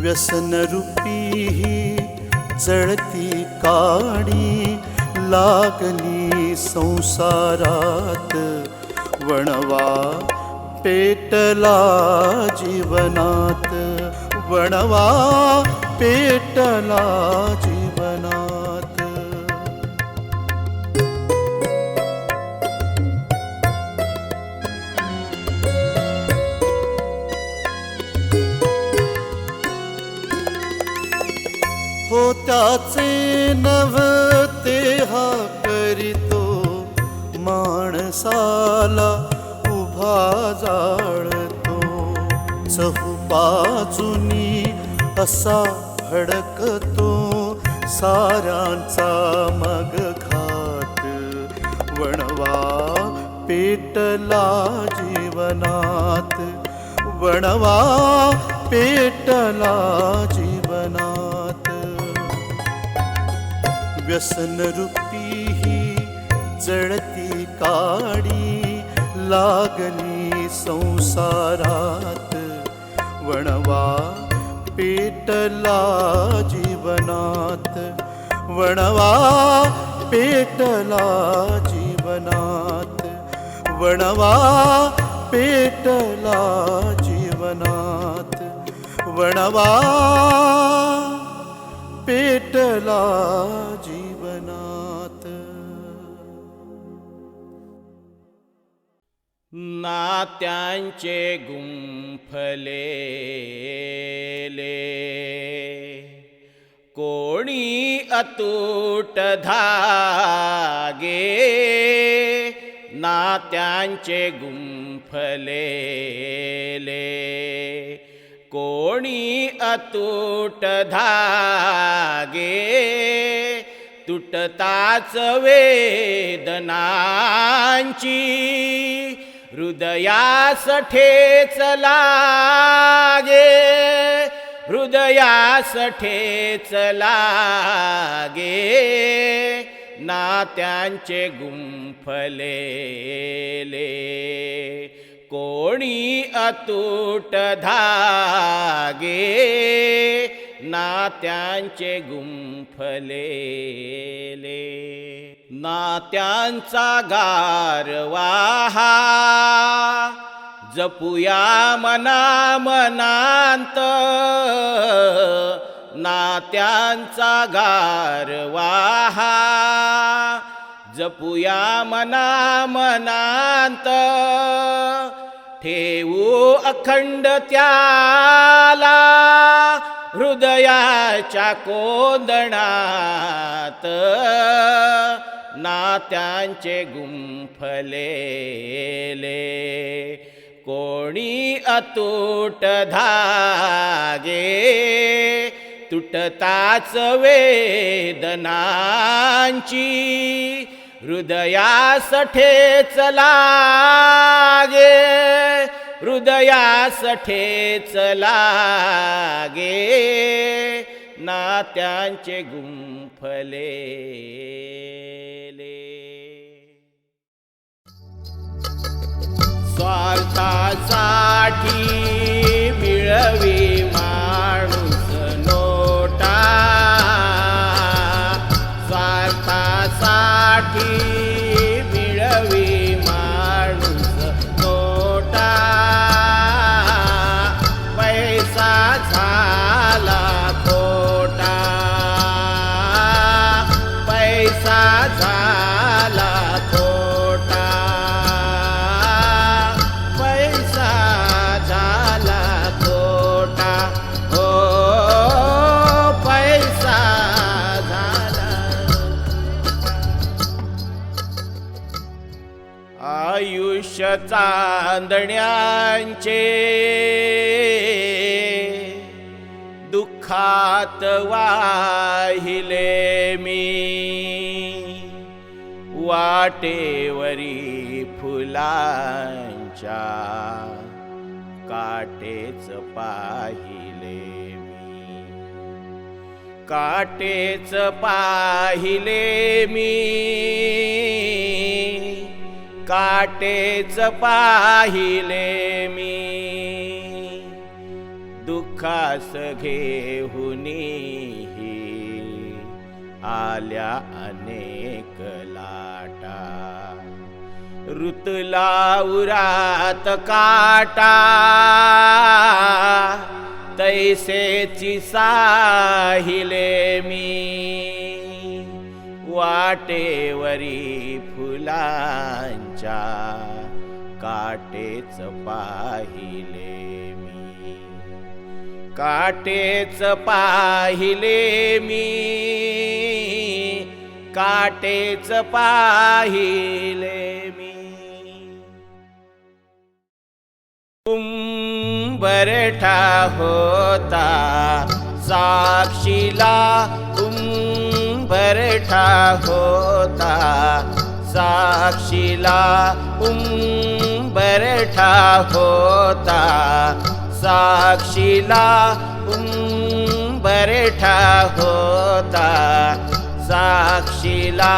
व्यसनरूपी ही जळती काडी लागली संसारात. वणवा पेटला जीवनात. वणवा पेटला जीवनात. माणसाला उभा जाळतो. चहुबाजूनी असा भडकतो. साऱ्यांचा मग खात वणवा पेटला जीवनात. वणवा पेटला जीवनात. व्यसनरूप जळती काडी लागली संसारात. वणवा पेटला जीवनात. वणवा पेटला जीवनात. वणवा पेटला जीवनात. वणवा पेटला जीवनात नात्यांचे गुंफलेले. कोणी अतूट धागे. नात्यांचे गुंफलेले. कोणी अतूट धागे. तुटताच वेदनांची. हृदयास ठेच लागे. हृदयास ठेच लागे. नात्यांचे गुंफलेले. कोणी अतूट धागे. नात्यांचे गुंफलेले. नात्यांचा गारवा हा जपूया मना मनांत. नात्यांचा गारवा हा जपूया मना मनांत. ठेवू अखंड त्याला हृदयाच्या कोंदणात. नात्यांचे गुंफलेले. कोणी अतूट धागे? तुटताच वेदनांची हृदयास ठेच लागे. हृदयास ठेच लागे. नात्यांचे गुंफले स्वार्थासाठी मिळवी चांदण्यांचे दुःखात वाहिले मी. वाटेवरी फुलांच्या काटेच पाहिले मी. काटेच पाहिले मी. काटेच पाहिले मी. दुःखास घेहुनी आल्या अनेक लाटा. ऋतुला उरात काटा. तैसेची साहिले मी. वाटेवरी फुलांच्या काटेच पाहिले मी. काटेच पाहिले मी. काटेच पाहिले मी. उंबरठा होता साक्षीला होता. साक्षीला उंबरठा होता. साक्षीला उंबरठा होता. साक्षीला